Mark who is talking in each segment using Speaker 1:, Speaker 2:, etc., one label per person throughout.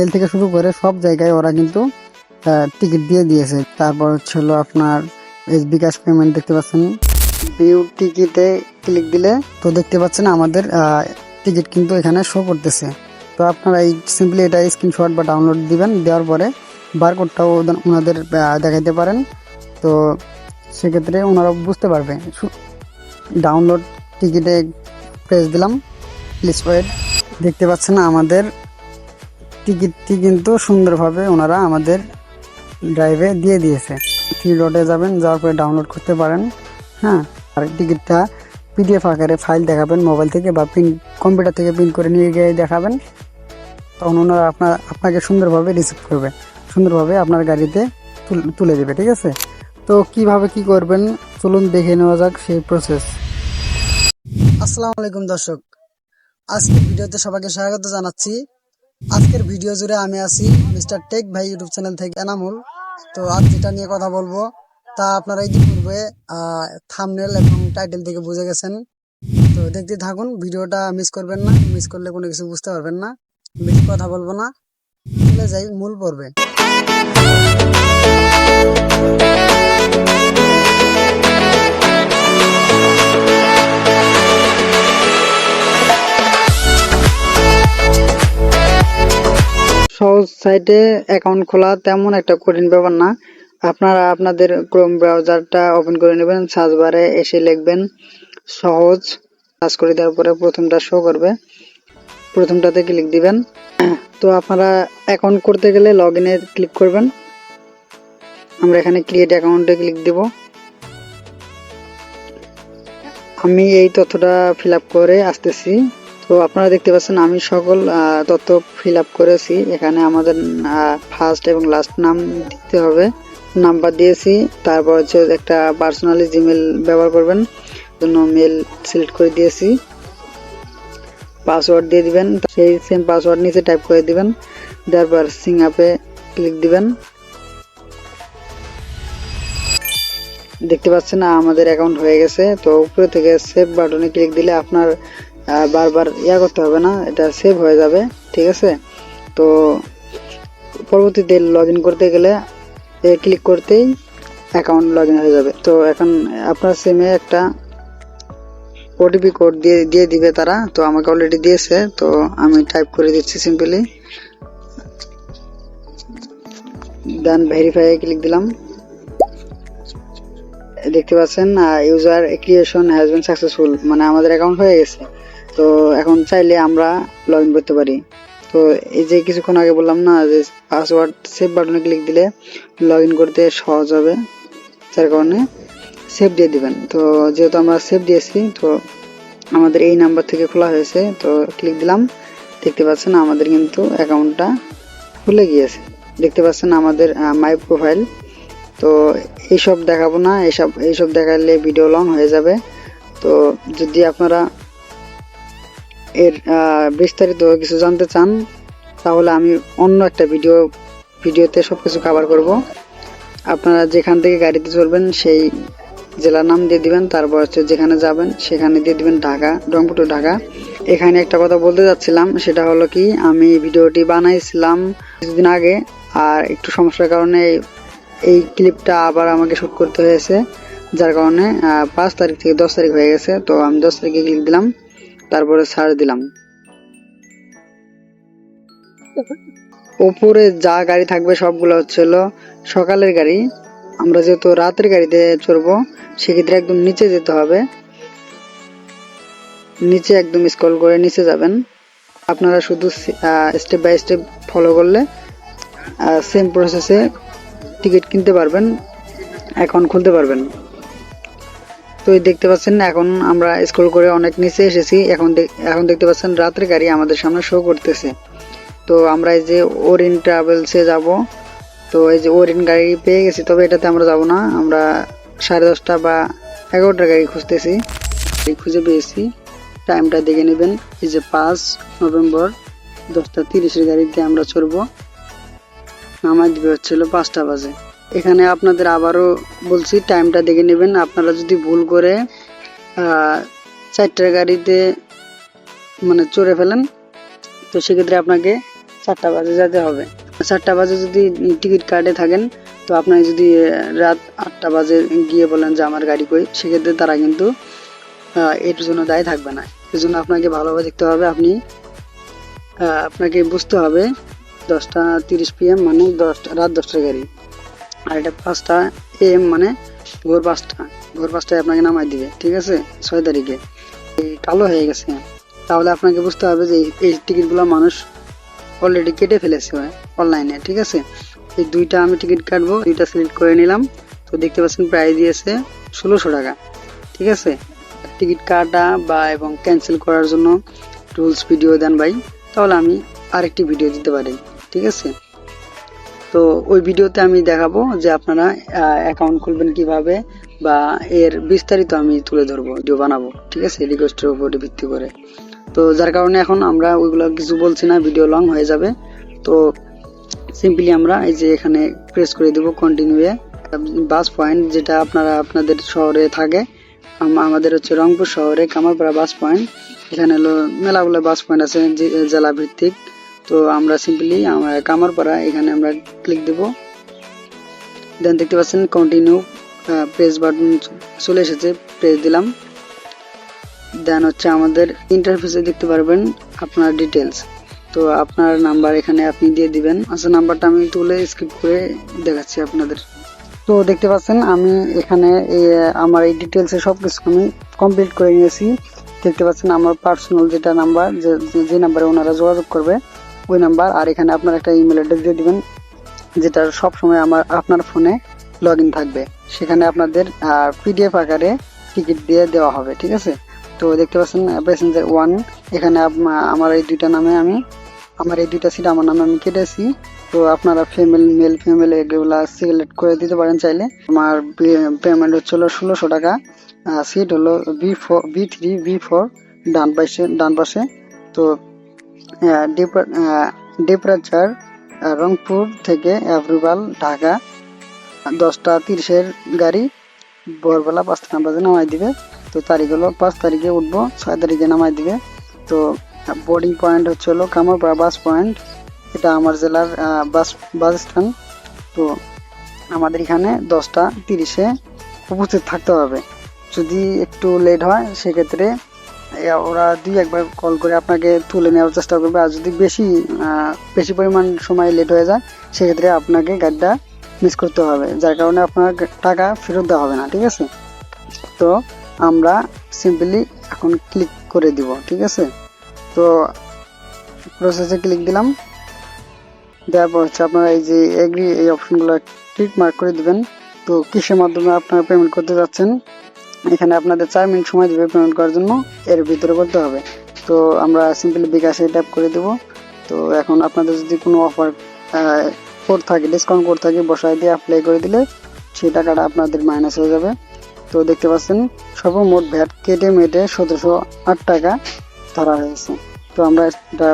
Speaker 1: Rail থেকে শুরু করে সব জায়গায় ওরা কিন্তু টিকিট দিয়ে দিয়েছে। তারপর হলো আপনার এস বিকাশ পেমেন্ট দেখতে পাচ্ছেন। ভিউ টিকিটে ক্লিক দিলে তো দেখতে পাচ্ছেন আমাদের টিকিট কিন্তু এখানে শো করতেছে। তো আপনারা এই সিম্পলি এটা স্ক্রিনশট বা ডাউনলোড দিবেন, দেওয়ার পরে বারকোডটাও ওনাদের দেখাইতে পারেন। তো সেক্ষেত্রে ওনারা বুঝতে পারবে। ডাউনলোড টিকিটে প্রেস দিলাম প্লিজ ওয়েট দেখতে পাচ্ছেন আমাদের টিকিটটি কিন্তু সুন্দরভাবে ওনারা আমাদের ড্রাইভে দিয়ে দিয়েছে। থ্রি ডটে যাবেন, যাওয়ার পরে ডাউনলোড করতে পারেন। হ্যাঁ আর টিকিটটা পিডিএফ আকারে ফাইল দেখাবেন মোবাইল থেকে বা প্রিন্ট কম্পিউটার থেকে প্রিন্ট করে নিয়ে গিয়ে দেখাবেন। তখন ওনারা আপনার, আপনাকে সুন্দরভাবে রিসিভ করবে। সুন্দরভাবে আপনার গাড়িতে তুলে দেবে, ঠিক আছে? তো কীভাবে কি করবেন? চলুন দেখে নেওয়া যাক সেই প্রসেস আসসালামু আলাইকুম দর্শক। আজকের ভিডিওতে সবাইকে স্বাগত জানাচ্ছি। আজকের ভিডিও জুড়ে আমি আছি মিস্টার টেক ভাই ইউটিউব চ্যানেল থেকে এনামুল। তো আজ যেটা নিয়ে কথা বলব, তা আপনারা ইতিপূর্বে থামনেল এবং টাইটেল থেকে বুঝে গেছেন। তো দেখতে থাকুন, ভিডিওটা মিস করবেন না মিস করলে কোনো কিছু বুঝতে পারবেন না, বেশি কথা বলব না। চলে যাই মূল পর্বে। সাইটে অ্যাকাউন্ট খোলা তেমন একটা কঠিন ব্যাপার না। আপনারা আপনাদের ক্রোম ব্রাউজারটা ওপেন করে নেবেন সার্চ বারে এসে লিখবেন, সহজ। সার্চ করে দেওয়ার পরে প্রথমটা শো করবে। প্রথমটাতে ক্লিক দিবেন। তো আপনারা অ্যাকাউন্ট করতে গেলে লগ ইনে ক্লিক করবেন। আমরা এখানে ক্রিয়েট অ্যাকাউন্টে ক্লিক দিব। আমি এই তথ্যটা ফিল আপ করে আসতেছি। তো আপনারা দেখতে পাচ্ছেন, আমি সকল তথ্য ফিল আপ করেছি। এখানে আমাদের ফার্স্ট এবং লাস্ট নাম দিতে হবে। নাম্বার দিয়েছি। তারপর হচ্ছে একটা পার্সোনালি জিমেল ব্যবহার করবেন। জন্য মেল সিলেক্ট করে দিয়েছি। পাসওয়ার্ড দিয়ে দিবেন। সেই সেম পাসওয়ার্ড নিচে টাইপ করে দিবেন। দেওয়ার পর সিং আপে ক্লিক দিবেন। দেখতে পাচ্ছেন, আমাদের অ্যাকাউন্ট হয়ে গেছে। তো উপরে থেকে সেভ বাটনে ক্লিক দিলে আপনার বারবার ইয়া করতে হবে না, এটা সেভ হয়ে যাবে, ঠিক আছে? তো পরবর্তীতে লগ করতে গেলে এ ক্লিক করতেই অ্যাকাউন্ট লগ হয়ে যাবে। তো এখন আপনার সিমে একটা ওটিপি কোড দিয়ে দিয়ে দিবে তারা, তো আমাকে অলরেডি দিয়েছে, তো আমি টাইপ করে দিচ্ছি সিম্পলি দেন ভেরিফাই ক্লিক দিলাম। দেখতে পাচ্ছেন user creation has been successful মানে আমাদের অ্যাকাউন্ট হয়ে গেছে। তো এখন চাইলে আমরা লগ ইন করতে পারি। তো এই যে কিছুক্ষণ আগে বললাম না, যে পাসওয়ার্ড সেভ বাটনে ক্লিক দিলে লগ ইন করতে সহজ হবে। যার কারণে সেভ দিয়ে দিবেন। তো যেহেতু আমরা সেভ দিয়েছি, তো আমাদের এই নাম্বার থেকে খোলা হয়েছে, তো ক্লিক দিলাম। দেখতে পাচ্ছেন আমাদের কিন্তু অ্যাকাউন্টটা খুলে গিয়েছে। দেখতে পাচ্ছেন আমাদের মাই প্রোফাইল তো এইসব দেখাবো না, এইসব এইসব দেখালে ভিডিও লং হয়ে যাবে। তো যদি আপনারা এর বিস্তারিত কিছু জানতে চান, তাহলে আমি অন্য একটা ভিডিও, ভিডিওতে সব কিছু কভার করব। আপনারা যেখান থেকে গাড়িতে চলবেন সেই জেলার নাম দিয়ে দিবেন, তারপর হচ্ছে যেখানে যাবেন, সেখানে দিয়ে দিবেন ঢাকা, রংপুর, ঢাকা। এখানে একটা কথা বলতে যাচ্ছিলাম, সেটা হলো কি, আমি ভিডিওটি বানাইছিলাম কিছুদিন আগে, আর একটু সমস্যার কারণে এই ক্লিপটা আবার আমাকে শুট করতে হয়েছে, যার কারণে পাঁচ তারিখ থেকে দশ তারিখ হয়ে গেছে, তো আমি দশ তারিখে ক্লিক দিলাম। তারপরে ছাড় দিলাম। উপরে? যা গাড়ি থাকবে সবগুলো হচ্ছে সকালের গাড়ি। আমরা যেহেতু রাতের গাড়িতে চড়বো সেক্ষেত্রে একদম নিচে যেতে হবে। নিচে একদম স্ক্রল করে নিচে যাবেন। আপনারা শুধু স্টেপ বাই স্টেপ ফলো করলে সেম প্রসেসে টিকিট কিনতে পারবেন অ্যাকাউন্ট খুলতে পারবেন। তো দেখতে পাচ্ছেন এখন আমরা স্কুল করে অনেক নিচে এসেছি। এখন এখন দেখতে পাচ্ছেন রাতের গাড়ি আমাদের সামনে শো করতেছে। তো আমরা এই যে ওরিন ট্রাভেলসে যাব। তো এই যে ওরিন গাড়ি পেয়ে গেছি, তবে এটাতে আমরা যাব না। আমরা সাড়ে দশটা বা এগারোটার গাড়ি খুঁজতেছি। খুঁজে পেয়েছি। টাইমটা দেখে নেবেন। এই যে পাঁচ নভেম্বর, দশটা তিরিশের গাড়িতে আমরা চড়বো। দিবে হচ্ছিল পাঁচটা বাজে। এখানে আপনাদের আবারও বলছি টাইমটা দেখে নেবেন। আপনারা যদি ভুল করে চারটার গাড়িতে মানে চড়ে ফেলেন, তো সেক্ষেত্রে আপনাকে চারটা বাজে যেতে হবে। চারটা বাজে যদি টিকিট কাটে থাকেন, তো আপনার যদি রাত আটটা বাজে গিয়ে বলেন যে আমার গাড়ি কই, সেক্ষেত্রে তারা কিন্তু এর জন্য দায়ী থাকবে না। এর জন্য আপনাকে ভালোভাবে দেখতে হবে, আপনি আপনাকে বুঝতে হবে, দশটা তিরিশ পিএম মানে দশটা, রাত দশটার গাড়ি। আর এটা পাঁচটা এম মানে ভোর পাঁচটা। ভোর পাঁচটায় আপনাকে নামাই দিবে, ঠিক আছে? ছয় তারিখে। এই কালো হয়ে গেছে। তাহলে আপনাকে বুঝতে হবে যে এই- টিকিটগুলো মানুষ অলরেডি কেটে ফেলেছে অনলাইনে ঠিক আছে? এই দুইটা আমি টিকিট কাটবো, দুইটা সিলেক্ট করে নিলাম। তো দেখতে পাচ্ছেন প্রাইস দিয়েছে ষোলোশো টাকা, ঠিক আছে? টিকিট কাটা বা এবং ক্যান্সেল করার জন্য রুলস ভিডিও দেন ভাই। তাহলে আমি আরেকটি ভিডিও দিতে পারি, ঠিক আছে? তো ওই ভিডিওতে আমি দেখাবো যে আপনারা অ্যাকাউন্ট খুলবেন কীভাবে বা এর বিস্তারিত আমি তুলে ধরবো ভিডিও বানাবো, ঠিক আছে? রিকোয়েস্টের উপরে ভিত্তি করে। তো যার কারণে এখন আমরা ওইগুলো কিছু বলছি না ভিডিও লং হয়ে যাবে। তো সিম্পলি আমরা এই যে এখানে প্রেস করে দেবো কন্টিনিউয়ে বাস পয়েন্ট যেটা আপনারা আপনাদের শহরে থাকে আমাদের হচ্ছে রংপুর শহরে কামারপাড়া বাস পয়েন্ট এখানে হলো মেলাগুলো বাস পয়েন্ট আছে, যে- জেলা ভিত্তিক। তো আমরা সিম্পলি আমরা কামারপাড়া, এখানে আমরা ক্লিক দেব। দেন দেখতে পাচ্ছেন কন্টিনিউ প্রেস বাটন চলে এসেছে প্রেস দিলাম। দেন হচ্ছে আমাদের ইন্টারফেসে দেখতে পারবেন আপনার ডিটেলস তো আপনার নাম্বার এখানে আপনি দিয়ে দিবেন। আচ্ছা নাম্বারটা আমি তুলে স্কিপ করে দেখাচ্ছি আপনাদের। তো দেখতে পাচ্ছেন, আমি এখানে আমার এই ডিটেলসে সব কিছু আমি কমপ্লিট করে নিয়েছি। দেখতে পাচ্ছেন, আমার পার্সোনাল যেটা নাম্বার যে নাম্বারে ওনারা যোগাযোগ করবে ওই নাম্বার আর এখানে আপনার একটা ইমেল অ্যাড্রেস দিয়ে দিবেন যেটা সব সময় আমার, আপনার ফোনে লগ ইন থাকবে। সেখানে আপনাদের পিডিএফ আকারে টিকিট দিয়ে দেওয়া হবে, ঠিক আছে? তো দেখতে পাচ্ছেন প্যাসেঞ্জার ওয়ান এখানে আমার এই দুইটা নামে আমি, আমার এই দুইটা সিট আমার নামে আমি কেটেছি। তো আপনারা ফিমেল মেল ফিমেল এগুলো সিলেক্ট করে দিতে পারেন চাইলে। আমার পেমেন্ট হচ্ছিল ষোলোশো টাকা সিট হলো B four B three B four ডান পাশে ডান পাশে। তো ডিপার্চার রংপুর থেকে অ্যাপ্রুভাল ঢাকা, দশটা তিরিশের গাড়ি, ভোরবেলা পাঁচটা বাজে নামাই দিবে। তো তারিখ হলো পাঁচ তারিখে উঠবো, ছয় তারিখে নামাই দিবে। তো বোর্ডিং পয়েন্ট হচ্ছে হলো কামারপাড়া বাস পয়েন্ট এটা আমার জেলার বাস বাস স্ট্যান্ড তো, আমাদের এখানে দশটা তিরিশে উপস্থিত থাকতে হবে। যদি একটু লেট হয়, সেক্ষেত্রে ওরা দুই একবার কল করে আপনাকে তুলে নেওয়ার চেষ্টা করবে। আর যদি বেশি বেশি পরিমাণ সময় লেট হয়ে যায়, সেক্ষেত্রে আপনাকে গাড়িটা মিস করতে হবে, যার কারণে আপনার টাকা ফেরত দেওয়া হবে না, ঠিক আছে? তো আমরা সিম্পলি এখন ক্লিক করে দিব, ঠিক আছে? তো প্রসেসে ক্লিক দিলাম। দেওয়ার পর হচ্ছে আপনারা এই যে এগ্রি এই অপশনগুলো টিক মার্ক করে দিবেন। তো কিসের মাধ্যমে আপনারা পেমেন্ট করতে যাচ্ছেন? এখানে আপনাদের চার মিনিট সময় দেবে পেমেন্ট করার জন্য, এর ভিতরে করতে হবে। তো আমরা সিম্পলি বিকাশে ট্যাপ করে দেব। তো এখন আপনাদের যদি কোনো অফার কোড থাকে ডিসকাউন্ট কোড থাকে, বসায় দিয়ে অ্যাপ্লাই করে দিলে সেই টাকাটা আপনাদের মাইনাস হয়ে যাবে। তো দেখতে পাচ্ছেন, সর্বমোট ভ্যাট কেটে মেটে সতেরোশো আট টাকা ধরা হয়েছে। তো আমরা এটা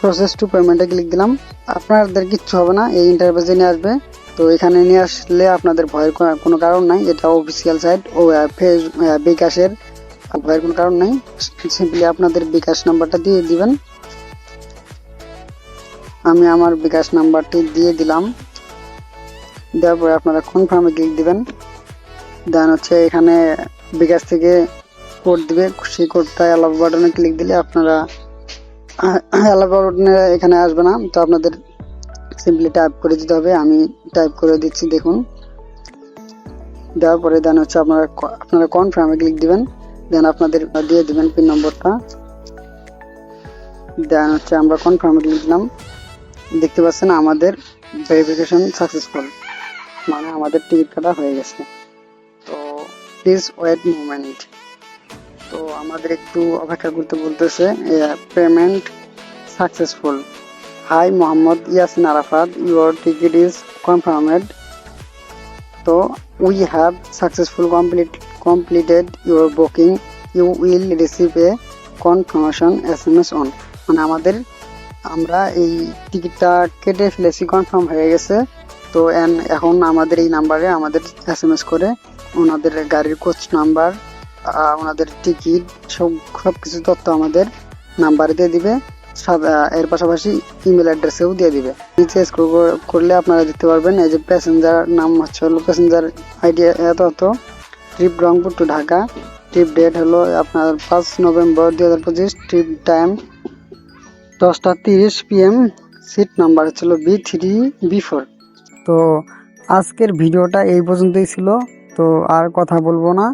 Speaker 1: প্রসেস টু পেমেন্টে ক্লিক দিলাম। আপনাদের কিচ্ছু হবে না, এই ইন্টারভেসে নিয়ে আসবে। তো এখানে নিয়ে আসলে আপনাদের ভয়ের কোনো- কারণ নাই। এটা অফিসিয়াল সাইট ও ফেস বিকাশের ভয়ের কোনো কারণ নাই। সিম্পলি আপনাদের বিকাশ নাম্বারটা দিয়ে দিবেন। আমি আমার বিকাশ নাম্বারটি দিয়ে দিলাম। দেওয়ার পরে আপনারা কনফার্মে ক্লিক দিবেন। দেন হচ্ছে এখানে বিকাশ থেকে কোড দিবে। সেই কোডটা অ্যালাউ বাটনে ক্লিক দিলে আপনারা অ্যালাউ বাটনে এখানে আসবে না। তো আপনাদের সিম্পলি টাইপ করে দিতে হবে, আমি টাইপ করে দিচ্ছি, দেখুন। দেওয়ার পরে দেন হচ্ছে আপনারা আপনারা কনফার্মে ক্লিক দিবেন দেন আপনাদের দিয়ে দিবেন পিন নম্বরটা দেন হচ্ছে আমরা কনফার্মে ক্লিক দিলাম। দেখতে পাচ্ছেন আমাদের ভেরিফিকেশন সাকসেসফুল মানে আমাদের টিকিট কাটা হয়ে গেছে। তো প্লিজ ওয়েট মুভমেন্ট তো আমাদের একটু অপেক্ষা করতে বলতেছে payment successful hi Mohammad Yasin Arafat your ticket is confirmed তো we have successful complete completed your booking you will receive a confirmation S M S on মানে আমাদের, আমরা এই টিকিটটা কেটে ফেলেছি কনফার্ম হয়ে গেছে। তো এন- এখন আমাদের এই নাম্বারে আমাদের এস এম এস করে ওনাদের গাড়ির কোচ নাম্বার ওনাদের টিকিট সব সব কিছু তথ্য আমাদের নাম্বারে দিয়ে দিবে। এর পাশাপাশি ইমেল অ্যাড্রেসেও দিয়ে দিবে। নিচে স্ক্রল করলে আপনারা দেখতে পারবেন, এই যে প্যাসেঞ্জার নাম হচ্ছে হলো প্যাসেঞ্জার আইডি এত এত। Trip Rangpur to Dhaka. Trip date হলো আপনার পাঁচ নভেম্বর দুই হাজার পঁচিশ ট্রিপ টাইম দশটা তিরিশ পিএম সিট নাম্বার হচ্ছিল বি থ্রি বি ফোর তো আজকের ভিডিওটা এই পর্যন্তই ছিল। তো আর কথা বলব না।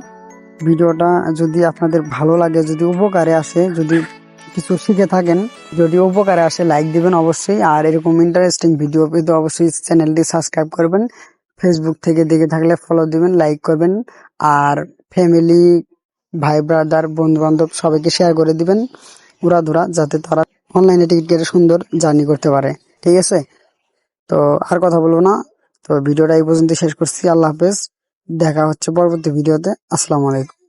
Speaker 1: ভিডিওটা যদি আপনাদের ভালো লাগে, যদি উপকারে আসে, যদি কিছু শিখে থাকেন, যদি উপকারে আসে লাইক দিবেন অবশ্যই, আর এরকম ইন্টারেস্টিং ভিডিও পেতে অবশ্যই চ্যানেলটি সাবস্ক্রাইব করবেন ফেসবুক থেকে দেখে থাকলে ফলো দিবেন লাইক করবেন, আর ফ্যামিলি ভাই ব্রাদার বন্ধু বান্ধব সবাইকে শেয়ার করে দিবেন, উড়াধুরা, যাতে তারা অনলাইনে টিকিট কেটে সুন্দর জার্নি করতে পারে, ঠিক আছে? তো আর কথা বলব না, তো ভিডিওটা এই পর্যন্ত শেষ করছি, আল্লাহ হাফেজ, দেখা হচ্ছে পরবর্তী ভিডিওতে আসসালামু আলাইকুম।